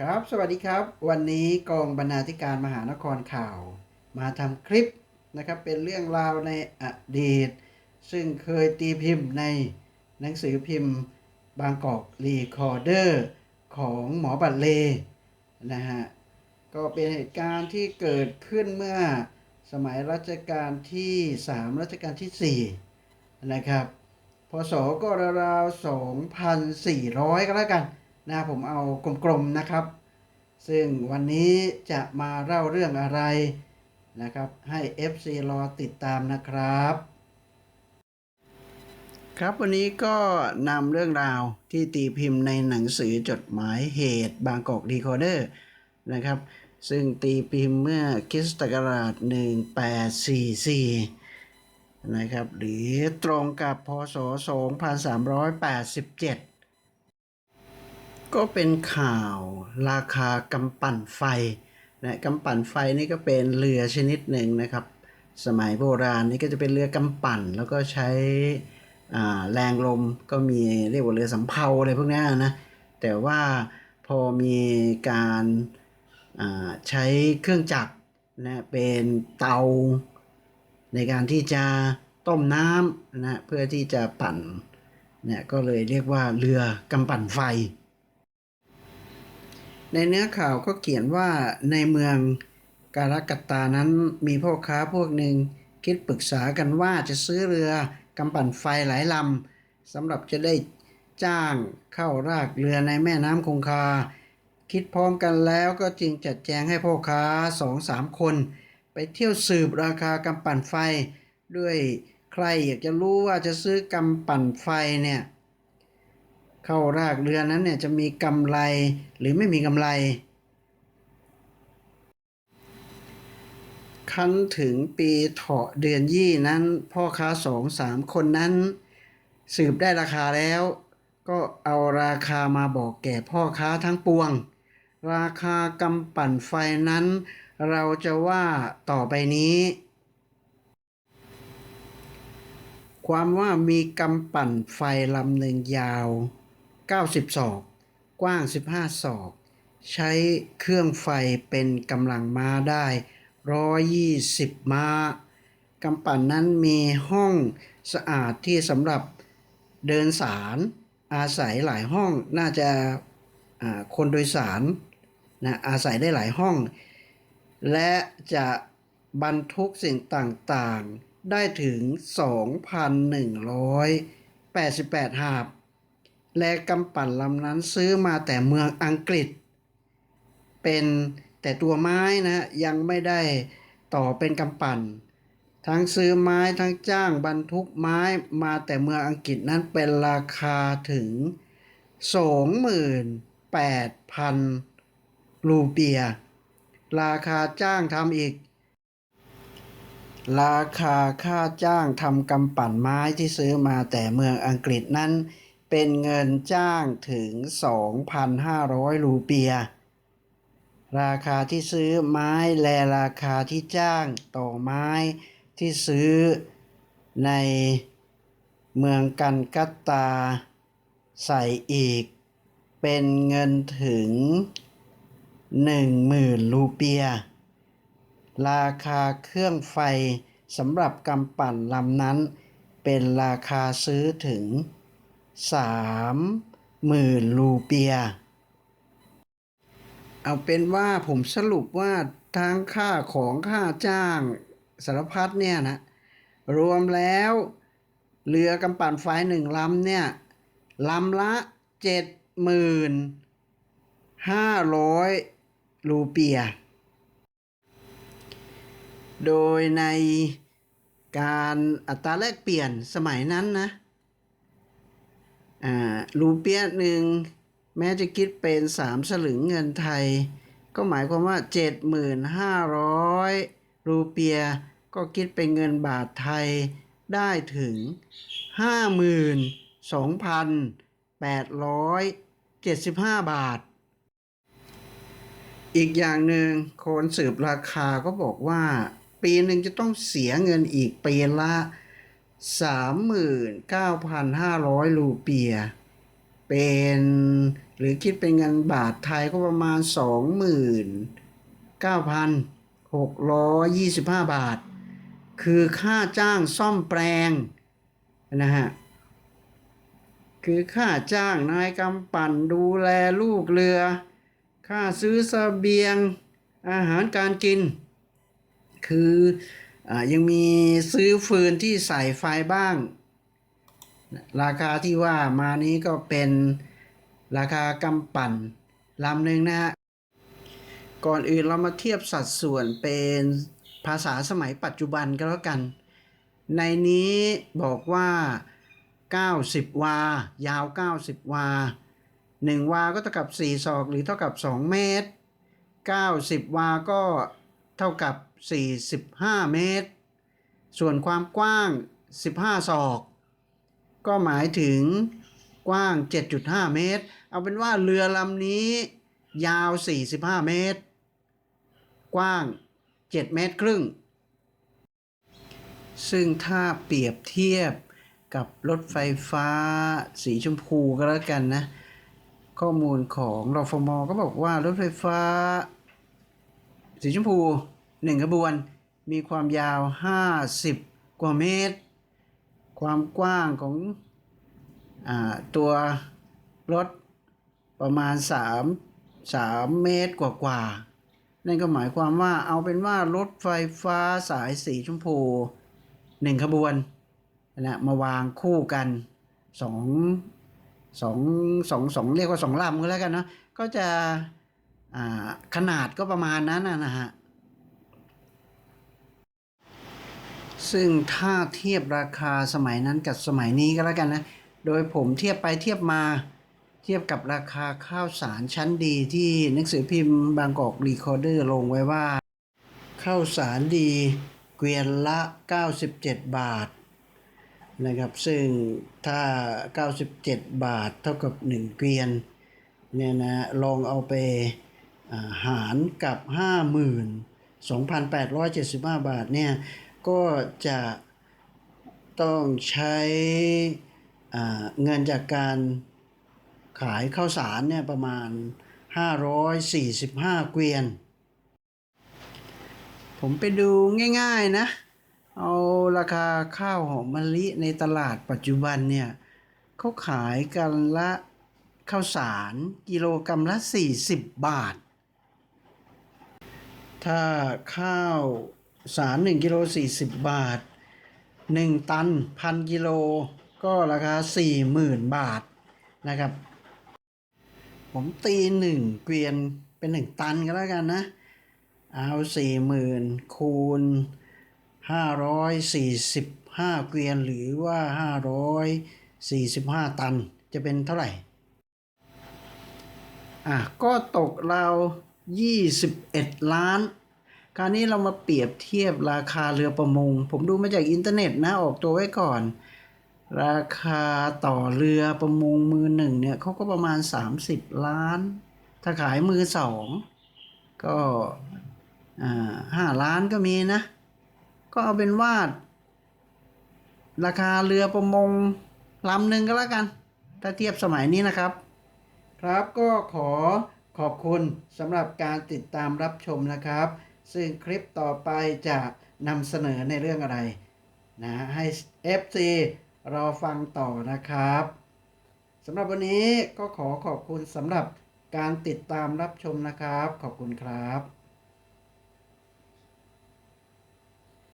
ครับ สวัสดีครับ วันนี้กองบรรณาธิการมหานครข่าว มาทำคลิปนะครับ เป็นเรื่องราวในอดีต ซึ่งเคยตีพิมพ์ในหนังสือพิมพ์บางกอกรีคอร์เดอร์ของหมอบัตเลนะฮะ ก็เป็นเหตุการณ์ที่เกิดขึ้นเมื่อสมัยรัชกาลที่ 3 รัชกาลที่ 4 นะครับ พศก็ราวๆ2,400 ก็แล้วกัน นะผมเอากลมๆนะครับ ซึ่งวันนี้จะมาเล่าเรื่องอะไรนะครับ ให้ FC รอติดตามนะครับ ครับวันนี้ก็นำเรื่องราวที่ตีพิมพ์ในหนังสือจดหมายเหตุบางกอกดีคอเดอร์นะครับ ซึ่งตีพิมพ์เมื่อคริสตศักราช 1844 นะครับ หรือตรงกับพศ 2387 ก็เป็นข่าวราคากำปั่นไฟนะกำปั่นไฟนี่ก็เป็นเรือชนิดหนึ่งนะครับ สมัยโบราณนี่ก็จะเป็นเรือกำปั่น แล้วก็ใช้แรงลมก็มีเรียกว่าเรือสำเภาอะไรพวกนี้นะแต่ว่าพอมีการใช้เครื่องจักรนะเป็นเตา ในการที่จะต้มน้ำนะเพื่อที่จะปั่นเนี่ยก็เลยเรียกว่าเรือกำปั่นไฟ ในเนื้อข่าวก็เขียนว่าในเมืองการกัตตานั้นมีพ่อค้าพวกหนึ่งคิดปรึกษากันว่าจะซื้อเรือกำปั่นไฟหลายลำสำหรับจะได้จ้างเข้ารากเรือในแม่น้ำคงคา คิดพร้อมกันแล้วก็จึงจัดแจงให้พ่อค้าสองสามคน ไปเที่ยวสืบราคากำปั่นไฟ ด้วยใครอยากจะรู้ว่าจะซื้อกำปั่นไฟเนี่ย เข้ารากเรือนั้นเนี่ยจะมีกำไรหรือไม่มีกำไร คันถึงปีเถาะเดือนยี่นั้น พ่อค้าสองสามคนนั้น สืบได้ราคาแล้ว ก็เอาราคามาบอกแก่พ่อค้าทั้งปวง ราคากำปั่นไฟนั้น เราจะว่าต่อไปนี้ความว่ามีกำปั่นไฟลำหนึ่งยาว 90 ศอก กว้าง 15 ศอก ใช้เครื่องไฟเป็นกำลังม้าได้ 120 ม้ากำปั่นนั้นมีห้องสะอาดที่สำหรับเดินสารอาศัยหลายห้องน่าจะคนโดยสารนะอาศัยได้หลายห้อง และจะบรรทุกสิ่งต่าง ๆ ได้ถึง 2,188 หาบ และกำปั่นลำนั้นซื้อมาแต่เมืองอังกฤษ เป็นแต่ตัวไม้นะยังไม่ได้ต่อเป็นกำปั่น ทั้งซื้อไม้ทั้งจ้างบรรทุกไม้มาแต่เมืองอังกฤษนั้นเป็นราคาถึง 28,000 รูเปีย ราคาจ้างทำอีก ราคาค่าจ้างทำกำปั่นไม้ที่ซื้อมาแต่เมืองอังกฤษนั้น เป็นเงินจ้างถึง 2,500 รูเปีย ราคาที่ซื้อไม้และราคาที่จ้างต่อไม้ที่ซื้อในเมืองกันกัตตาใส่อีก เป็นเงินถึง 10,000 รูเปีย ราคาเครื่องไฟสำหรับกำปั่นลำนั้นเป็นราคาซื้อถึง 30,000รูเปีย เอาเป็นว่าผมสรุปว่าทั้งค่าของค่าจ้างสารพัดเนี่ยนะ รวมแล้วเรือกำปั่นไฟหนึ่งลำเนี่ยลำละเจ็ดหมื่นห้าร้อยรูเปีย โดยในการอัตราแลกเปลี่ยนสมัยนั้นนะ รูเปียหนึ่งแม้จะคิดเป็นสามสลึงเงินไทย ก็หมายความว่า 7,500 รูเปียก็คิดเป็นเงินบาทไทยได้ถึง 52,875 บาท อีกอย่างหนึ่งคนสืบราคาก็บอกว่า ปีหนึ่งจะต้องเสียเงินอีกปีละ 39,500 รูเปีย เป็นหรือคิดเป็นเงินบาทไทยก็ประมาณ 29,625 บาท คือค่าจ้างซ่อมแปลงนะฮะคือค่าจ้างนายกำปั่นดูแลลูกเรือ ค่าซื้อเสบียงอาหารการกิน คือ ยังมีซื้อฟืนที่ใส่ไฟบ้าง ราคาที่ว่ามานี้ก็เป็นราคากำปั่นลำหนึ่งนะฮะ ก่อนอื่นเรามาเทียบสัดส่วนเป็นภาษาสมัยปัจจุบันก็แล้วกัน ในนี้บอกว่า 90 วา ยาว 90 วา 1 วาก็เท่ากับ 4 ศอกหรือเท่ากับ 2 เมตร 90 วาก็ เท่ากับ 45 เมตร ส่วนความกว้าง 15 ศอก ก็หมายถึงกว้าง 7.5 เมตร เอาเป็นว่าเรือลำนี้ยาว 45 เมตร กว้าง 7 เมตรครึ่ง ซึ่งถ้าเปรียบเทียบกับรถไฟฟ้าสีชมพูก็แล้วกันนะ ข้อมูลของรฟมก็บอกว่ารถไฟฟ้า สีชมพูหนึ่งขบวน มีความยาว 50 กว่าเมตร ความกว้างของอตัวรถประมาณ 3 3 เมตรกว่ากว่าๆนั่นก็หมายความว่าเอาเป็นว่ารถไฟฟ้าสายสีชมพูหนึ่งขบวนนะมาวางคู่กันสองสองสองสองเรียกว่าสองลำก็แล้วกันเนาะก็จะ ขนาดก็ประมาณนั้นนะฮะ ซึ่งถ้าเทียบราคาสมัยนั้นกับสมัยนี้ก็แล้วกันนะ โดยผมเทียบไปเทียบมาเทียบกับราคาข้าวสารชั้นดีที่หนังสือพิมพ์บางกอกรีคอร์เดอร์ลงไว้ว่า ข้าวสารดีเกวียนละ 97 บาทนะครับซึ่งถ้า 97 บาทเท่ากับ 1 เกวียนเนี่ยนะลองเอาไป หารกับ 52,875 บาทเนี่ยก็จะต้องใช้เงินจากการขายข้าวสารเนี่ยประมาณ 545 เกวียน ผมไปดูง่ายๆนะ เอาราคาข้าวหอมมะลิในตลาดปัจจุบันเนี่ยเขาขายกันละข้าวสารกิโลกรรัมละ 40 บาท ถ้าข้าวสาร1กิโล40 บาท 1 ตันพันกิโลก็ราคา 40,000 บาทนะครับ ผมตีหนึ่งเกวียนเป็นหนึ่งตันก็แล้วกันนะ เอาสี่หมื่นคูณห้าร้อยสี่สิบห้าเกวียนหรือว่าห้าร้อยสี่สิบห้าตันจะเป็นเท่าไหร่อะก็ตกเรา ยี่สิบเอ็ดล้าน คราวนี้เรามาเปรียบเทียบราคาเรือประมง ผมดูมาจากอินเทอร์เน็ตนะ ออกตัวไว้ก่อน ราคาต่อเรือประมงมือหนึ่งเนี่ยเขาก็ประมาณ 30 ล้าน ถ้าขายมือสองก็ห้าล้านก็มีนะ ก็เอาเป็นว่า ราคาเรือประมงลำหนึ่งก็แล้วกัน ถ้าเทียบสมัยนี้นะครับ ครับก็ขอ ขอบคุณสำหรับการติดตามรับชมนะครับ ซึ่งคลิปต่อไปจะนำเสนอในเรื่องอะไรนะให้ FC รอฟังต่อนะครับสำหรับวันนี้ก็ขอขอบคุณสำหรับการติดตามรับชมนะครับ ขอบคุณครับ